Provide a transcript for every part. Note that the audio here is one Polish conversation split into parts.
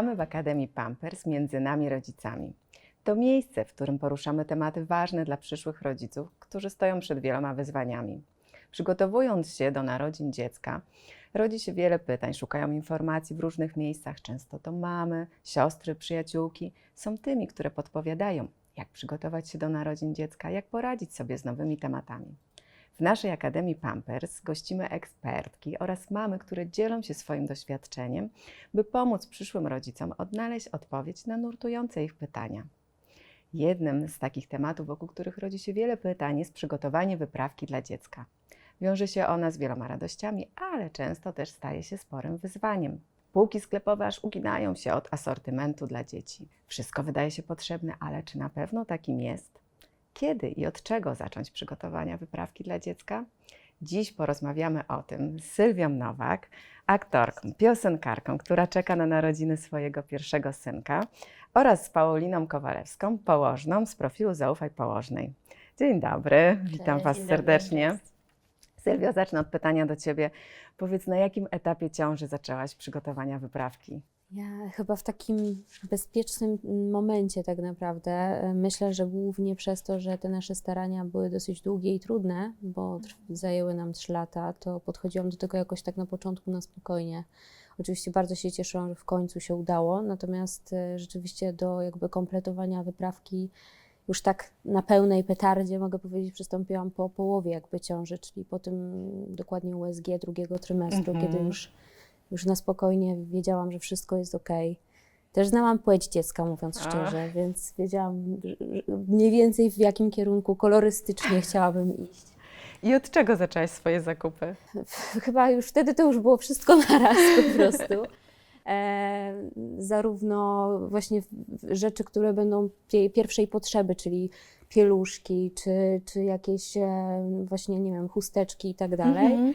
Witamy w Akademii Pampers między nami rodzicami. To miejsce, w którym poruszamy tematy ważne dla przyszłych rodziców, którzy stoją przed wieloma wyzwaniami. Przygotowując się do narodzin dziecka, rodzi się wiele pytań, szukają informacji w różnych miejscach. Często to mamy, siostry, przyjaciółki są tymi, które podpowiadają, jak przygotować się do narodzin dziecka, jak poradzić sobie z nowymi tematami. W naszej Akademii Pampers gościmy ekspertki oraz mamy, które dzielą się swoim doświadczeniem, by pomóc przyszłym rodzicom odnaleźć odpowiedź na nurtujące ich pytania. Jednym z takich tematów, wokół których rodzi się wiele pytań, jest przygotowanie wyprawki dla dziecka. Wiąże się ona z wieloma radościami, ale często też staje się sporym wyzwaniem. Półki sklepowe aż uginają się od asortymentu dla dzieci. Wszystko wydaje się potrzebne, ale czy na pewno takim jest? Kiedy i od czego zacząć przygotowania wyprawki dla dziecka? Dziś porozmawiamy o tym z Sylwią Nowak, aktorką, piosenkarką, która czeka na narodziny swojego pierwszego synka, oraz z Pauliną Kowalewską, położną z profilu Zaufaj Położnej. Dzień dobry, witam Cześć, Was dzień dobry, serdecznie. cześć. Sylwio, zacznę od pytania do Ciebie. Powiedz, na jakim etapie ciąży zaczęłaś przygotowania wyprawki? Ja chyba w takim bezpiecznym momencie tak naprawdę. Myślę, że głównie przez to, że te nasze starania były dosyć długie i trudne, bo trw- zajęły nam trzy lata, to podchodziłam do tego jakoś tak na początku na spokojnie. Oczywiście bardzo się cieszyłam, że w końcu się udało, natomiast e, rzeczywiście do jakby kompletowania wyprawki już tak na pełnej petardzie, mogę powiedzieć, przystąpiłam po połowie jakby ciąży, czyli po tym dokładnie USG drugiego trymestru, Mhm. kiedy już, już na spokojnie wiedziałam, że wszystko jest ok. Też znałam płeć dziecka, mówiąc Ach. szczerze, więc wiedziałam mniej więcej w jakim kierunku kolorystycznie chciałabym iść. I od czego zaczęłaś swoje zakupy? Chyba już wtedy to już było wszystko naraz po prostu. E, zarówno właśnie rzeczy, które będą pie- pierwszej potrzeby, czyli pieluszki, czy, czy jakieś e, właśnie, nie wiem, chusteczki i tak dalej. Mhm. E,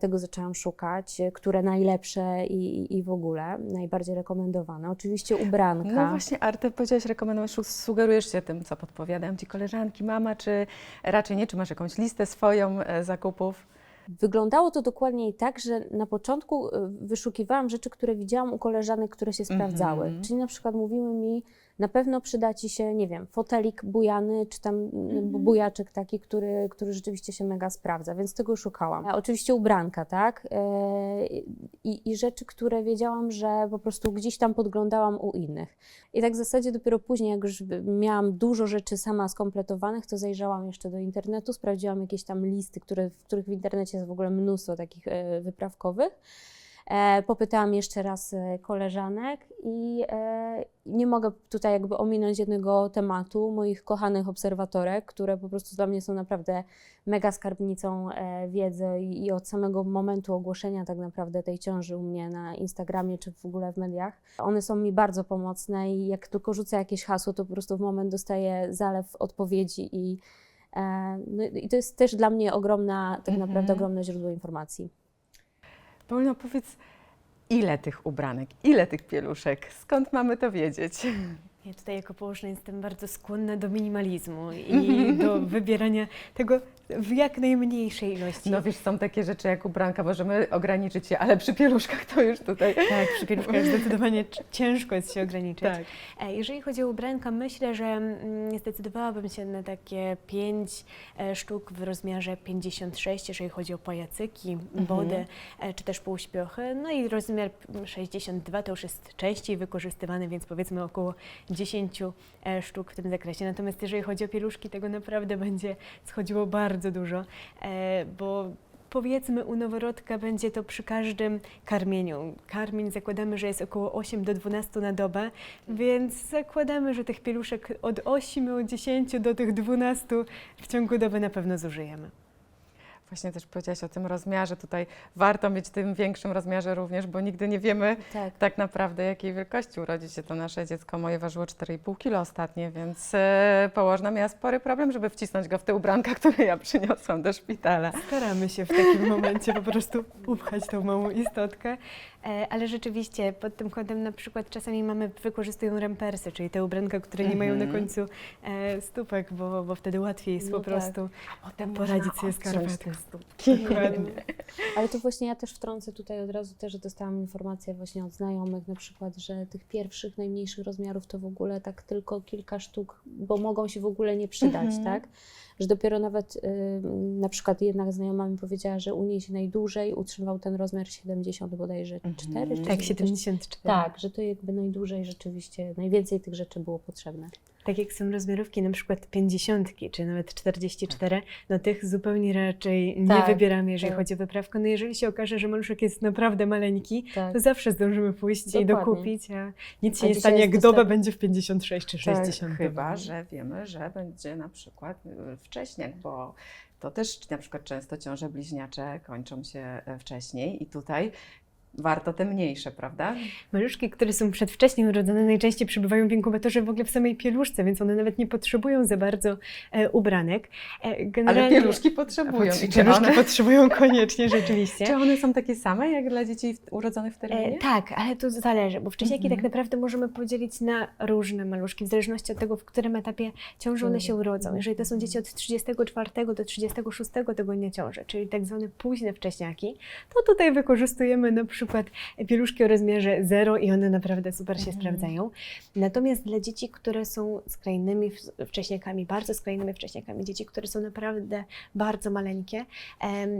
tego zaczęłam szukać, e, które najlepsze i, i- w ogóle najbardziej rekomendowane. Oczywiście ubranka. No właśnie, Arte, powiedziałaś, rekomendujesz, sugerujesz się tym, co podpowiadają Ci koleżanki, mama, czy raczej nie? Czy masz jakąś listę swoją e, zakupów? Wyglądało to dokładnie tak, że na początku wyszukiwałam rzeczy, które widziałam u koleżanek, które się sprawdzały. Mhm. Czyli na przykład mówiły mi, na pewno przyda ci się, nie wiem, fotelik bujany, czy tam mm, bujaczek taki, który, który rzeczywiście się mega sprawdza, więc tego szukałam. A oczywiście ubranka, tak? E, I, I rzeczy, które wiedziałam, że po prostu gdzieś tam podglądałam u innych. I tak w zasadzie dopiero później, jak już miałam dużo rzeczy sama skompletowanych, to zajrzałam jeszcze do internetu, sprawdziłam jakieś tam listy, które, w których w internecie jest w ogóle mnóstwo takich e, wyprawkowych. E, popytałam jeszcze raz e, koleżanek i e, nie mogę tutaj jakby ominąć jednego tematu moich kochanych obserwatorek, które po prostu dla mnie są naprawdę mega skarbnicą wiedzy i, od samego momentu ogłoszenia tak naprawdę tej ciąży u mnie na Instagramie czy w ogóle w mediach. One są mi bardzo pomocne i jak tylko rzucę jakieś hasło, to po prostu w moment dostaję zalew odpowiedzi i, no, i to jest też dla mnie ogromna, tak Mhm. naprawdę ogromne źródło informacji. Paulino, powiedz, ile tych ubranek, ile tych pieluszek? Skąd mamy to wiedzieć? Ja tutaj jako położna jestem bardzo skłonna do minimalizmu i do wybierania tego w jak najmniejszej ilości. No wiesz, są takie rzeczy jak ubranka, możemy ograniczyć się, ale przy pieluszkach to już tutaj... tak, przy pieluszkach zdecydowanie ciężko jest się ograniczyć. Tak. E, Jeżeli chodzi o ubranka, myślę, że mm, zdecydowałabym się na takie pięć e, sztuk w rozmiarze 56, jeżeli chodzi o pajacyki, Mhm. body e, czy też półśpiochy. No i rozmiar 62 to już jest częściej wykorzystywany, więc powiedzmy około 10 e, sztuk w tym zakresie. Natomiast jeżeli chodzi o pieluszki, tego naprawdę będzie schodziło bardzo dużo, e, bo Powiedzmy, u noworodka będzie to przy każdym karmieniu. Karmień zakładamy, że jest około 8 do 12 na dobę, więc zakładamy, że tych pieluszek od 8, od 10 do tych 12 w ciągu doby na pewno zużyjemy. Właśnie też powiedziałaś o tym rozmiarze. Tutaj warto mieć w tym większym rozmiarze również, bo nigdy nie wiemy Tak. tak naprawdę, jakiej wielkości urodzi się to nasze dziecko. Moje ważyło 4,5 kg ostatnie, więc e, położna miała spory problem, żeby wcisnąć go w te ubranka, które ja przyniosłam do szpitala. Staramy się w takim momencie po prostu upchać tą małą istotkę, ale rzeczywiście pod tym kątem na przykład czasami mamy wykorzystują rampersy, czyli te ubranka, które nie mają na Mhm. końcu e, stópek, bo, bo wtedy łatwiej jest No po tak. prostu Potem poradzić sobie z skarpetką. Dokładnie. Ale to właśnie ja też wtrącę tutaj od razu też, że dostałam informację właśnie od znajomych na przykład, że tych pierwszych, najmniejszych rozmiarów to w ogóle tak tylko kilka sztuk, bo mogą się w ogóle nie przydać, Mhm. tak? Że dopiero nawet y, na przykład jedna znajoma mi powiedziała, że u niej się najdłużej utrzymywał ten rozmiar 70 bodajże Mhm. 4 czy Tak, coś- 74. Tak, że to jakby najdłużej rzeczywiście, najwięcej tych rzeczy było potrzebne. Tak jak są rozmiarówki na przykład 50 czy nawet 44, no tych zupełnie raczej nie Tak, wybieramy, jeżeli tak. chodzi o wyprawkę. No jeżeli się okaże, że maluszek jest naprawdę maleńki, Tak. to zawsze zdążymy pójść i Dokładnie. dokupić, a nic się A nie stanie, jak doba dostęp- będzie w 56 czy Tak, 60. Chyba, że wiemy, że będzie na przykład y, wcześniej, bo to też na przykład często ciąże bliźniacze kończą się e, wcześniej i tutaj warto te mniejsze, prawda? Maluszki, które są przedwcześnie urodzone, najczęściej przebywają w inkubatorze w ogóle w samej pieluszce, więc one nawet nie potrzebują za bardzo e, ubranek. E, Ale generalnie- pieluszki A potrzebują. potr- I czy Pieluszki one, potrzebują koniecznie, rzeczywiście. czy one są takie same jak dla dzieci urodzonych w terminie? E, tak, ale to zależy, bo wcześniaki Mhm. tak naprawdę możemy podzielić na różne maluszki, w zależności od tego, w którym etapie ciąży one się urodzą. Jeżeli to są dzieci od 34 do 36 tygodnia ciąży, czyli tak zwane późne wcześniaki, to tutaj wykorzystujemy na przykład pieluszki o rozmiarze 0 i one naprawdę super się Mhm. sprawdzają. Natomiast dla dzieci, które są skrajnymi wcześniakami, bardzo skrajnymi wcześniakami, dzieci, które są naprawdę bardzo maleńkie,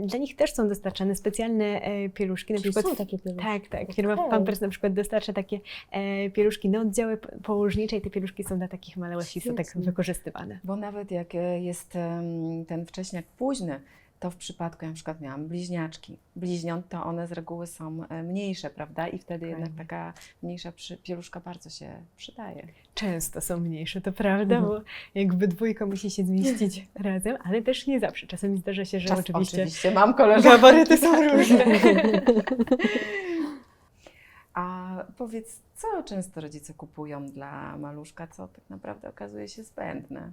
dla nich też są dostarczane specjalne e, pieluszki, na Czyli przykład są takie pieluszki. tak, tak. Firma Okej. Pampers na przykład dostarcza takie e, pieluszki na oddziały położnicze i te pieluszki są dla takich małych i są tak wykorzystywane. Bo nawet jak e, jest ten wcześniak późny, to w przypadku, ja na przykład miałam bliźniaczki, bliźniąt, to one z reguły są e, mniejsze, prawda? I wtedy jednak Dokładnie. taka mniejsza przy, pieluszka bardzo się przydaje. Często są mniejsze, to prawda, bo jakby dwójka musi się zmieścić razem, ale też nie zawsze. Czasami zdarza się, że Czas, oczywiście, oczywiście mam koleżanki. gabaryty są różne. A powiedz, co często rodzice kupują dla maluszka, co tak naprawdę okazuje się zbędne?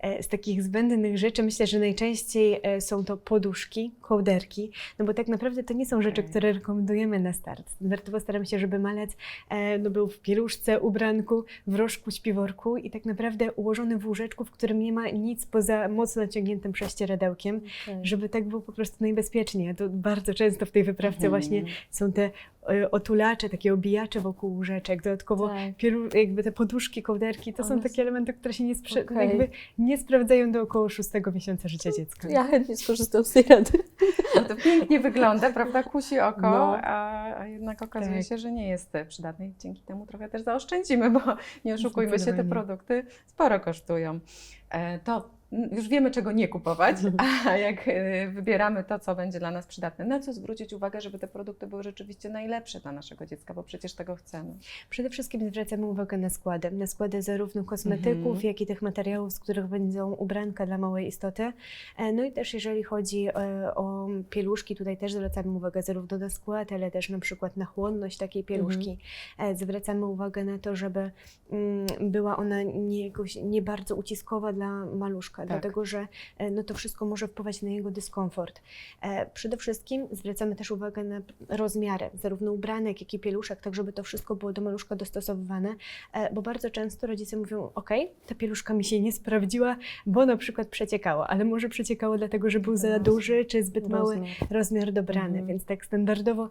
E, Z takich zbędnych rzeczy myślę, że najczęściej e, są to poduszki, kołderki, no bo tak naprawdę to nie są rzeczy, które rekomendujemy na start. Standardowo staramy się, żeby malec e, no, był w pieluszce, ubranku, w rożku, śpiworku i tak naprawdę ułożony w łóżeczku, w którym nie ma nic poza mocno naciągniętym prześcieradełkiem, Okej. żeby tak było po prostu najbezpieczniej. To bardzo często w tej wyprawce Mhm. właśnie są te otulacze, takie obijacze wokół łóżeczek, dodatkowo Tak. Pielu, jakby te poduszki, kołderki, to są One takie elementy, które się nie, sprze- Okej. jakby nie sprawdzają do około szóstego miesiąca życia dziecka. Ja chętnie skorzystam z tej rady. No to pięknie wygląda, prawda? Kusi oko, No. a, a jednak okazuje Tak. się, że nie jest przydatny i dzięki temu trochę też zaoszczędzimy, bo nie oszukujmy się, te produkty sporo kosztują. E, To już wiemy, czego nie kupować, a jak e, wybieramy to, co będzie dla nas przydatne, na co zwrócić uwagę, żeby te produkty były rzeczywiście najlepsze dla naszego dziecka, bo przecież tego chcemy. Przede wszystkim zwracamy uwagę na składy. Na składy zarówno kosmetyków, Mhm. jak i tych materiałów, z których będą ubranka dla małej istoty. E, No i też jeżeli chodzi e, o pieluszki, tutaj też zwracamy uwagę zarówno na skład, ale też na przykład na chłonność takiej pieluszki. E, Zwracamy uwagę na to, żeby mm, była ona nie, jakoś, nie bardzo uciskowa dla maluszka, Tak. dlatego że e, no to wszystko może wpływać na jego dyskomfort. E, Przede wszystkim zwracamy też uwagę na rozmiary, zarówno ubranek, jak i pieluszek, tak żeby to wszystko było do maluszka dostosowywane, e, bo bardzo często rodzice mówią, ok, ta pieluszka mi się nie sprawdziła, bo na przykład przeciekało, ale może przeciekało dlatego, że był za duży, czy zbyt mały Rozmiar. rozmiar dobrany, Mhm. więc tak standardowo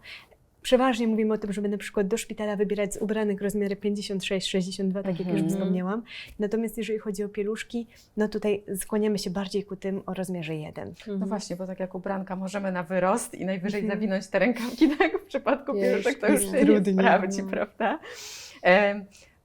przeważnie mówimy o tym, żeby na przykład do szpitala wybierać z ubranek rozmiary 56-62, tak jak już Mhm. wspomniałam. Natomiast jeżeli chodzi o pieluszki, no tutaj skłaniamy się bardziej ku tym o rozmiarze 1. No Mhm. właśnie, bo tak jak ubranka możemy na wyrost i najwyżej Mhm. zawinąć te rękawki, tak w przypadku pieluszek to już jest się nie trudniej, sprawdzi, no. prawda?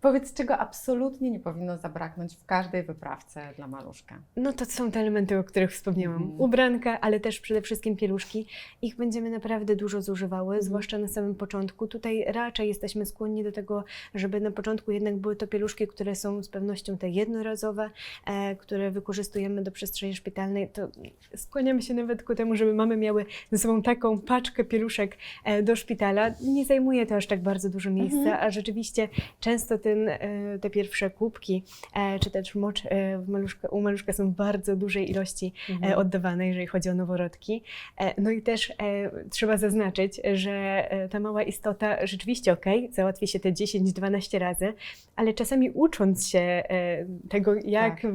Powiedz, czego absolutnie nie powinno zabraknąć w każdej wyprawce dla maluszka? No to są te elementy, o których wspomniałam. Mhm. Ubranka, ale też przede wszystkim pieluszki. Ich będziemy naprawdę dużo zużywały, zwłaszcza na samym początku. Tutaj raczej jesteśmy skłonni do tego, żeby na początku jednak były to pieluszki, które są z pewnością te jednorazowe, e, które wykorzystujemy do przestrzeni szpitalnej. To skłaniamy się nawet ku temu, żeby mamy miały ze sobą taką paczkę pieluszek e, do szpitala. Nie zajmuje to aż tak bardzo dużo miejsca, Mhm. a rzeczywiście często te ten, e, te pierwsze kubki, e, czy też mocz e, maluszka, u maluszka są w bardzo dużej ilości Mhm. oddawane, jeżeli chodzi o noworodki. No i też trzeba zaznaczyć, że ta mała istota rzeczywiście ok, załatwi się te 10-12 razy, ale czasami ucząc się tego, jak, Tak.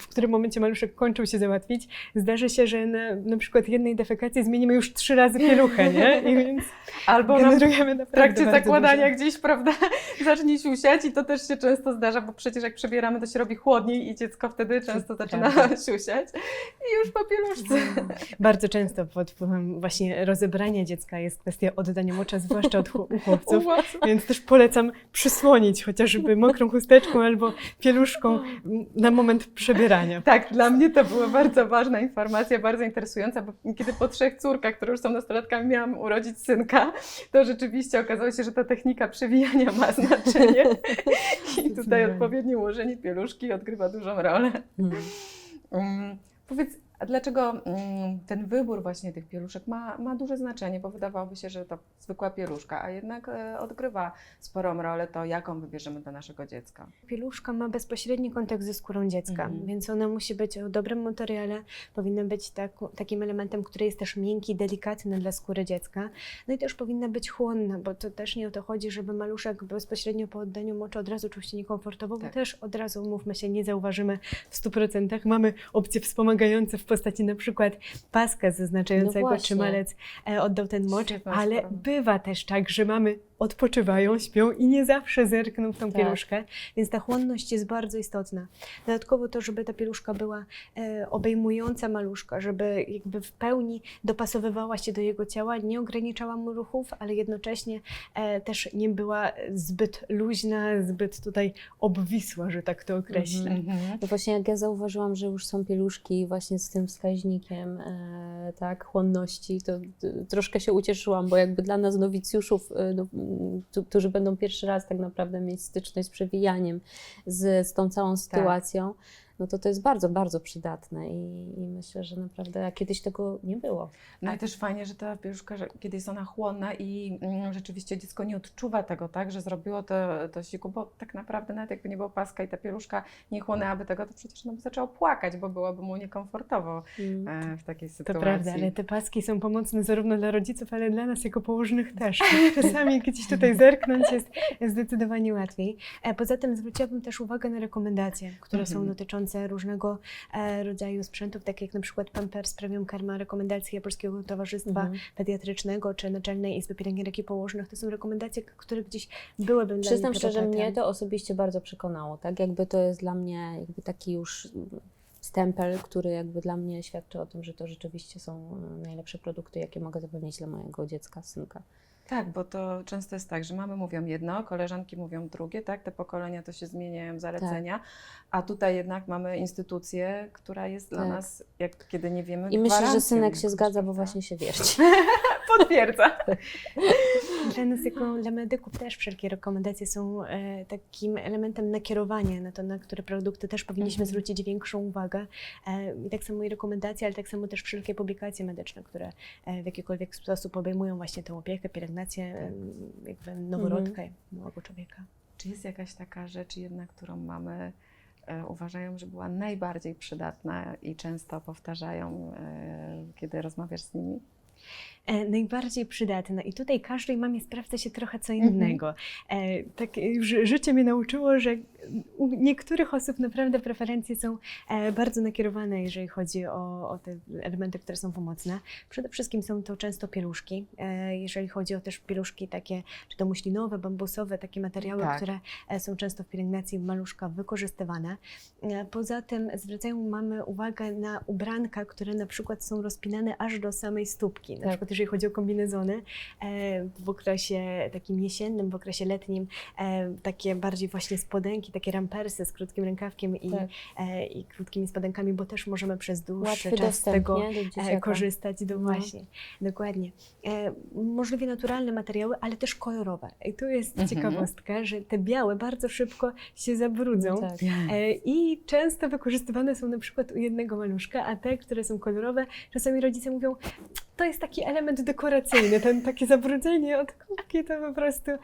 w którym momencie maluszek kończył się załatwić, zdarza się, że na, na przykład jednej defekacji zmienimy już trzy razy pieluchę, nie? I więc Albo generujemy w trakcie zakładania dużo. gdzieś, prawda, zacznie siusiać i to też się często zdarza, bo przecież jak przebieramy, to się robi chłodniej i dziecko wtedy często zaczyna Prawda. siusiać i już po pieluszce. Bardzo często pod wpływem właśnie rozebrania dziecka jest kwestia oddania mocza, zwłaszcza od u chłopców. Więc też polecam przysłonić chociażby mokrą chusteczką albo pieluszką na moment przebierania. Tak, dla mnie to była bardzo ważna informacja, bardzo interesująca, bo kiedy po trzech córkach, które już są nastolatkami, miałam urodzić synka, to rzeczywiście okazało się, że ta technika przewijania ma znaczenie i tutaj odpowiednie ułożenie pieluszki odgrywa dużą rolę. Mhm. Um, powiedz, a dlaczego mm, ten wybór właśnie tych pieluszek ma, ma duże znaczenie? Bo wydawałoby się, że to zwykła pieluszka, a jednak e, odgrywa sporą rolę to, jaką wybierzemy dla naszego dziecka. Pieluszka ma bezpośredni kontakt ze skórą dziecka, Mhm. więc ona musi być o dobrym materiale, powinna być taku, takim elementem, który jest też miękki, delikatny dla skóry dziecka. No i też powinna być chłonna, bo to też nie o to chodzi, żeby maluszek bezpośrednio po oddaniu moczu od razu czuł się niekomfortowo, Tak. bo też od razu, mówmy się, nie zauważymy w 100%. Mamy opcje wspomagające w postaci na przykład paska zaznaczającego, No czy malec e, oddał ten mocz, ale bywa też tak, że mamy odpoczywają, śpią i nie zawsze zerkną w tą Tak. pieluszkę, więc ta chłonność jest bardzo istotna. Dodatkowo to, żeby ta pieluszka była e, obejmująca maluszka, żeby jakby w pełni dopasowywała się do jego ciała, nie ograniczała mu ruchów, ale jednocześnie e, też nie była zbyt luźna, zbyt tutaj obwisła, że tak to określę. Mhm. No właśnie jak ja zauważyłam, że już są pieluszki właśnie z tym wskaźnikiem e, tak, chłonności, to troszkę się ucieszyłam, bo jakby dla nas nowicjuszów, e, no, którzy będą pierwszy raz tak naprawdę mieć styczność z przewijaniem, z, z tą całą sytuacją, no to to jest bardzo, bardzo przydatne i, i myślę, że naprawdę kiedyś tego nie było. No i też fajnie, że ta pieluszka, że kiedy jest ona chłonna i mm, rzeczywiście dziecko nie odczuwa tego, tak, że zrobiło to, to siku, bo tak naprawdę nawet jakby nie było paska i ta pieluszka nie chłonęłaby tego, to przecież ono by zaczęło płakać, bo byłoby mu niekomfortowo Mm. e, w takiej To sytuacji. prawda, ale te paski są pomocne zarówno dla rodziców, ale dla nas jako położnych też. Czasami gdzieś tutaj zerknąć jest zdecydowanie łatwiej. E, Poza tym zwróciłabym też uwagę na rekomendacje, które są Mhm. Dotyczące różnego e, rodzaju sprzętów, tak jak na przykład Pampers Premium Karma, rekomendacje Polskiego Towarzystwa Mhm. Pediatrycznego czy Naczelnej Izby Pielęgniarek i Położnych. To są rekomendacje, które gdzieś byłyby dla Przyznam szczerze, mnie to osobiście bardzo przekonało, tak? Jakby to jest dla mnie jakby taki już stempel, który jakby dla mnie świadczy o tym, że to rzeczywiście są e, najlepsze produkty, jakie mogę zapewnić dla mojego dziecka, synka. Tak, bo to często jest tak, że mamy mówią jedno, koleżanki mówią drugie, tak? Te pokolenia to się zmieniają, zalecenia, a tutaj jednak mamy instytucję, która jest dla Tak. nas, jak kiedy nie wiemy, I myślę, że synek się zgadza, bo właśnie się wierci. Potwierdza. Dla nas, jako dla medyków, też wszelkie rekomendacje są e, takim elementem nakierowania na to, na które produkty też powinniśmy Mhm. zwrócić większą uwagę. E, I tak samo i rekomendacje, ale tak samo też wszelkie publikacje medyczne, które e, w jakikolwiek sposób obejmują właśnie tę opiekę, pielęgnację e, jakby noworodka, małego człowieka. Czy jest jakaś taka rzecz jednak, którą mamy, uważają, że była najbardziej przydatna i często powtarzają, kiedy rozmawiasz z nimi? E, najbardziej przydatne. I tutaj każdej mamie sprawdza się trochę co Mhm. innego. E, tak już życie mnie nauczyło, że u niektórych osób naprawdę preferencje są e, bardzo nakierowane, jeżeli chodzi o, o te elementy, które są pomocne. Przede wszystkim są to często pieluszki. E, jeżeli chodzi o też pieluszki takie, czy to muślinowe, bambusowe, takie materiały, Tak. które e, są często w pielęgnacji maluszka wykorzystywane. Poza tym zwracają mamy uwagę na ubranka, które na przykład są rozpinane aż do samej stópki. Na Tak. przykład jeżeli chodzi o kombinezony, w okresie takim jesiennym, w okresie letnim, takie bardziej właśnie spodenki, takie rampersy z krótkim rękawkiem i, Tak. e, i krótkimi spodenkami, bo też możemy przez dłuższy Łatwy czas z dostęp tego nie, do e, korzystać. Do, No. Właśnie, dokładnie. E, możliwie naturalne materiały, ale też kolorowe. I tu jest Mhm. ciekawostka, że te białe bardzo szybko się zabrudzą. No tak. E, I często wykorzystywane są na przykład u jednego maluszka, a te, które są kolorowe, czasami rodzice mówią, to jest taki element dekoracyjny, ten takie zabrudzenie od kubki to po prostu e,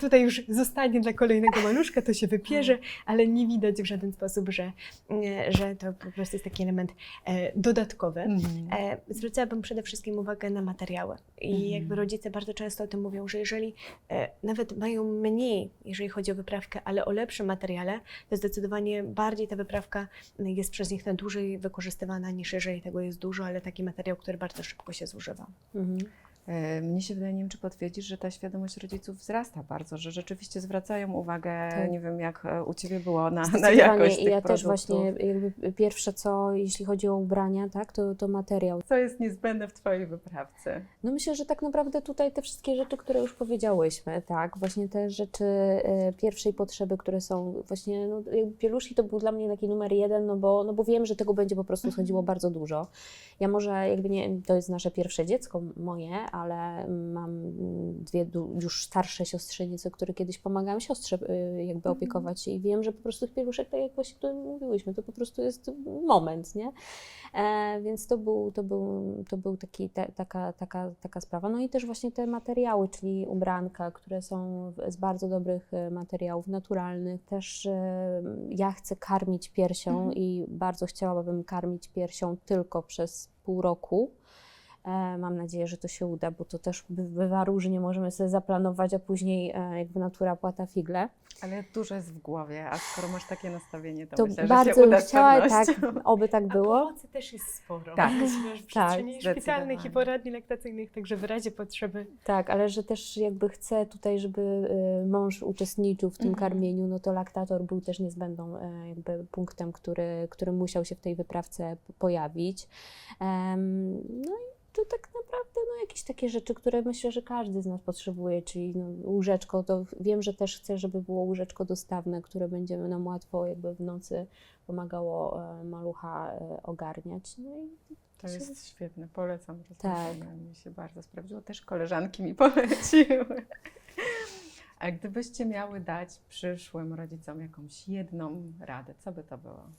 tutaj już zostanie dla kolejnego maluszka, to się wypierze, ale nie widać w żaden sposób, że, e, że to po prostu jest taki element e, dodatkowy. E, zwracałabym przede wszystkim uwagę na materiały. I Mhm. jakby rodzice bardzo często o tym mówią, że jeżeli e, nawet mają mniej, jeżeli chodzi o wyprawkę, ale o lepszym materiale, to zdecydowanie bardziej ta wyprawka jest przez nich na dłużej wykorzystywana niż jeżeli tego jest dużo, ale taki materiał, który bardzo szybko się zużywa. Mhm. E, Mnie się wydaje, nie wiem, czy potwierdzisz, że ta świadomość rodziców wzrasta bardzo, że rzeczywiście zwracają uwagę, Tak. nie wiem jak e, u Ciebie było na, na jakość I tych ja też produktów. właśnie jakby pierwsze co, jeśli chodzi o ubrania, tak, to, to materiał. Co jest niezbędne w Twojej wyprawce? No myślę, że tak naprawdę tutaj te wszystkie rzeczy, które już powiedziałyśmy, tak, właśnie te rzeczy e, pierwszej potrzeby, które są właśnie, no pieluszki to był dla mnie taki numer jeden, no bo, no bo wiem, że tego będzie po prostu schodziło bardzo dużo. Ja może jakby nie, to jest nasze pierwsze dziecko moje, ale mam dwie już starsze siostrzenice, które kiedyś pomagały siostrze y, jakby opiekować się i wiem, że po prostu tych pieluszek, tak jak właśnie tu mówiłyśmy, to po prostu jest moment, nie? E, więc to był, to był, to był taki, te, taka, taka, taka sprawa. No i też właśnie te materiały, czyli ubranka, które są z bardzo dobrych e, materiałów naturalnych. Też e, ja chcę karmić piersią Mhm. i bardzo chciałabym karmić piersią tylko przez pół roku. E, Mam nadzieję, że to się uda, bo to też by- bywa różnie, możemy sobie zaplanować, a później e, jakby natura płata figle. Ale dużo jest w głowie, a skoro masz takie nastawienie, to, To myślę, że bardzo się bym uda chciała, tak, oby tak A było. pomocy też jest sporo. Tak. w przestrzeni zdecydowanie. szpitalnych i poradni laktacyjnych, także w razie potrzeby Tak, ale że też jakby chcę tutaj, żeby y, mąż uczestniczył w tym Mhm. karmieniu, no to laktator był też niezbędną e, jakby punktem, który, który musiał się w tej wyprawce pojawić. Em, no i to tak naprawdę no, jakieś takie rzeczy, które myślę, że każdy z nas potrzebuje, czyli no, łóżeczko, to wiem, że też chcę, żeby było łóżeczko dostawne, które będzie nam łatwo jakby w nocy pomagało e, malucha e, ogarniać. No i To jest świetne, polecam Tak. Mi się bardzo sprawdziło. Też koleżanki mi poleciły. A gdybyście miały dać przyszłym rodzicom jakąś jedną radę, co by to było?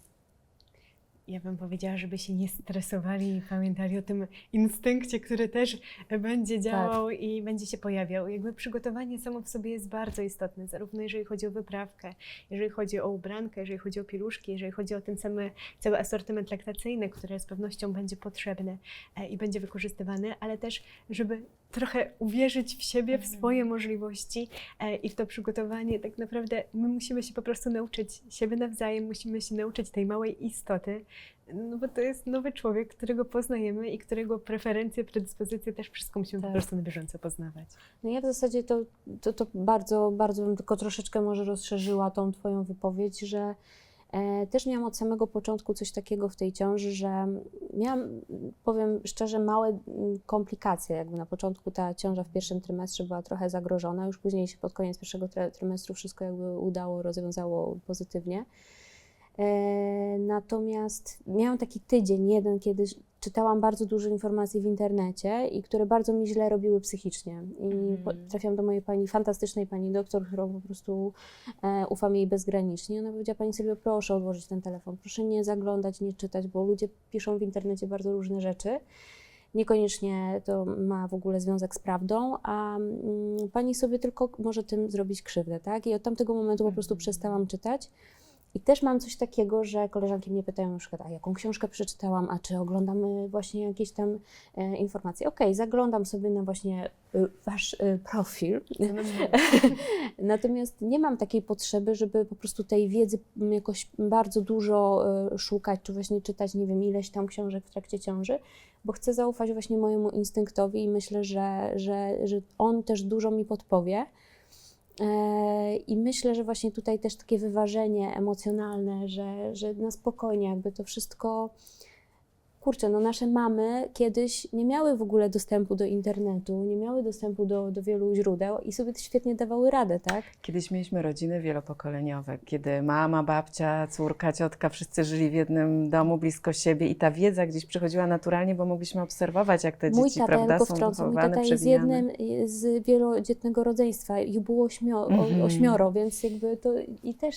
Ja bym powiedziała, żeby się nie stresowali i pamiętali o tym instynkcie, który też będzie działał i będzie się pojawiał. Jakby przygotowanie samo w sobie jest bardzo istotne, zarówno jeżeli chodzi o wyprawkę, jeżeli chodzi o ubrankę, jeżeli chodzi o pieluszki, jeżeli chodzi o ten cały, cały asortyment laktacyjny, który z pewnością będzie potrzebny e, i będzie wykorzystywany, ale też, żeby trochę uwierzyć w siebie, w Mhm. swoje możliwości e, i w to przygotowanie. Tak naprawdę my musimy się po prostu nauczyć siebie nawzajem, musimy się nauczyć tej małej istoty, no bo to jest nowy człowiek, którego poznajemy i którego preferencje, predyspozycje też wszystko musimy Tak. po prostu na bieżąco poznawać. No ja w zasadzie to, to, to bardzo, bardzo bym tylko troszeczkę może rozszerzyła tą Twoją wypowiedź, że też miałam od samego początku coś takiego w tej ciąży, że miałam, powiem szczerze, małe mm, komplikacje. Jakby na początku ta ciąża w pierwszym trymestrze była trochę zagrożona, już później się pod koniec pierwszego try- trymestru wszystko jakby udało, rozwiązało pozytywnie. E, natomiast miałam taki tydzień jeden, kiedy czytałam bardzo dużo informacji w internecie i które bardzo mi źle robiły psychicznie. I po- trafiłam do mojej pani, fantastycznej pani doktor, którą po prostu e, ufam jej bezgranicznie. Ona powiedziała, pani Sylwio, proszę odłożyć ten telefon, proszę nie zaglądać, nie czytać, bo ludzie piszą w internecie bardzo różne rzeczy. Niekoniecznie to ma w ogóle związek z prawdą, a mm, pani sobie tylko może tym zrobić krzywdę, tak? I od tamtego momentu po prostu Mhm. przestałam czytać. I też mam coś takiego, że koleżanki mnie pytają na przykład, a jaką książkę przeczytałam, a czy oglądamy właśnie jakieś tam e, informacje. Okej, zaglądam sobie na właśnie y, wasz y, profil, natomiast nie mam takiej potrzeby, żeby po prostu tej wiedzy m, jakoś bardzo dużo y, szukać, czy właśnie czytać, nie wiem, ileś tam książek w trakcie ciąży, bo chcę zaufać właśnie mojemu instynktowi i myślę, że, że, że on też dużo mi podpowie. E, I myślę, że właśnie tutaj też takie wyważenie emocjonalne, że, że na spokojnie jakby to wszystko. Kurczę, no nasze mamy kiedyś nie miały w ogóle dostępu do internetu, nie miały dostępu do, do wielu źródeł i sobie świetnie dawały radę, tak? Kiedyś mieliśmy rodziny wielopokoleniowe, kiedy mama, babcia, córka, ciotka, wszyscy żyli w jednym domu blisko siebie i ta wiedza gdzieś przychodziła naturalnie, bo mogliśmy obserwować, jak te Mój dzieci, prawda, są wtrącę, mój tata jest jednym z wielodzietnego rodzeństwa. Ich było ośmio, Mhm. o, ośmioro, więc jakby to i też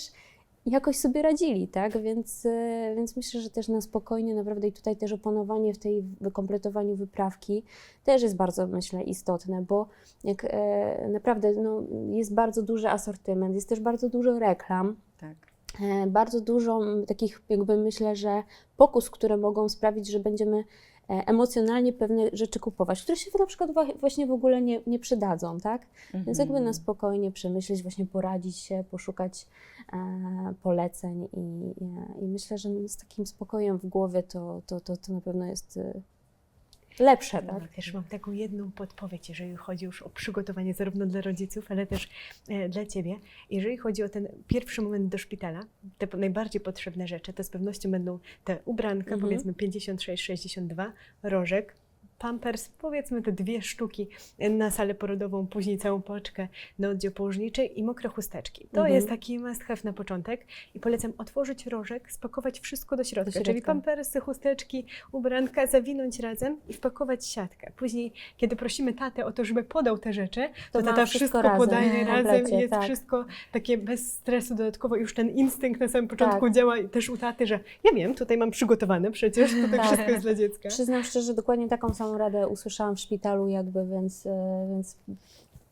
jakoś sobie radzili, tak? Więc, e, więc myślę, że też na spokojnie naprawdę i tutaj też oponowanie w tej wykompletowaniu wyprawki też jest bardzo, myślę, istotne, bo jak e, naprawdę no, jest bardzo duży asortyment, jest też bardzo dużo reklam, Tak. e, bardzo dużo takich jakby myślę, że pokus, które mogą sprawić, że będziemy emocjonalnie pewne rzeczy kupować, które się na przykład właśnie w ogóle nie, nie przydadzą, tak? Więc jakby Mhm. na spokojnie przemyśleć, właśnie poradzić się, poszukać e, poleceń i, i, i myślę, że z takim spokojem w głowie to, to, to, to na pewno jest lepsze, No, tak? Też mam taką jedną podpowiedź, jeżeli chodzi już o przygotowanie zarówno dla rodziców, ale też e, dla Ciebie. Jeżeli chodzi o ten pierwszy moment do szpitala, te najbardziej potrzebne rzeczy, to z pewnością będą te ubranka, Mhm. powiedzmy 56-62, rożek, pampers, powiedzmy te dwie sztuki na salę porodową, później całą poczkę na oddział położniczy i mokre chusteczki. To Mhm. jest taki must have na początek i polecam otworzyć rożek, spakować wszystko do środka, czyli środka. pampersy, chusteczki, ubranka, zawinąć razem i wpakować siatkę. Później, kiedy prosimy tatę o to, żeby podał te rzeczy, to, To tata wszystko wszystko, razem, podaje razem komplecie, i jest tak. wszystko takie bez stresu dodatkowo. Już ten instynkt na samym początku Tak. działa też u taty, że ja wiem, tutaj mam przygotowane przecież, tutaj Tak. wszystko jest dla dziecka. Przyznam szczerze, że dokładnie taką samą radę usłyszałam w szpitalu jakby, więc, e, więc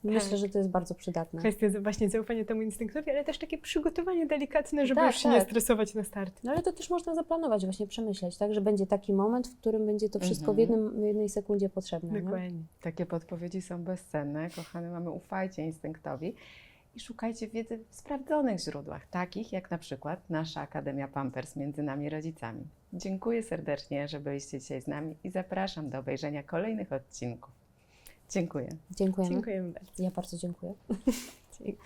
myślę, że to jest bardzo przydatne. Kwestia za- właśnie zaufania temu instynktowi, ale też takie przygotowanie delikatne, żeby Tak, już się nie tak. stresować na start. No ale to też można zaplanować, właśnie przemyśleć, tak, że będzie taki moment, w którym będzie to wszystko w, Mhm. jednym, w jednej sekundzie potrzebne. nie? Dokładnie. Takie podpowiedzi są bezcenne. Kochane mamy, ufajcie instynktowi i szukajcie wiedzy w sprawdzonych źródłach, takich jak na przykład nasza Akademia Pampers między nami rodzicami. Dziękuję serdecznie, że byliście dzisiaj z nami i zapraszam do obejrzenia kolejnych odcinków. Dziękuję. Dziękujemy. Dziękujemy bardzo. Ja bardzo dziękuję. Dzięki.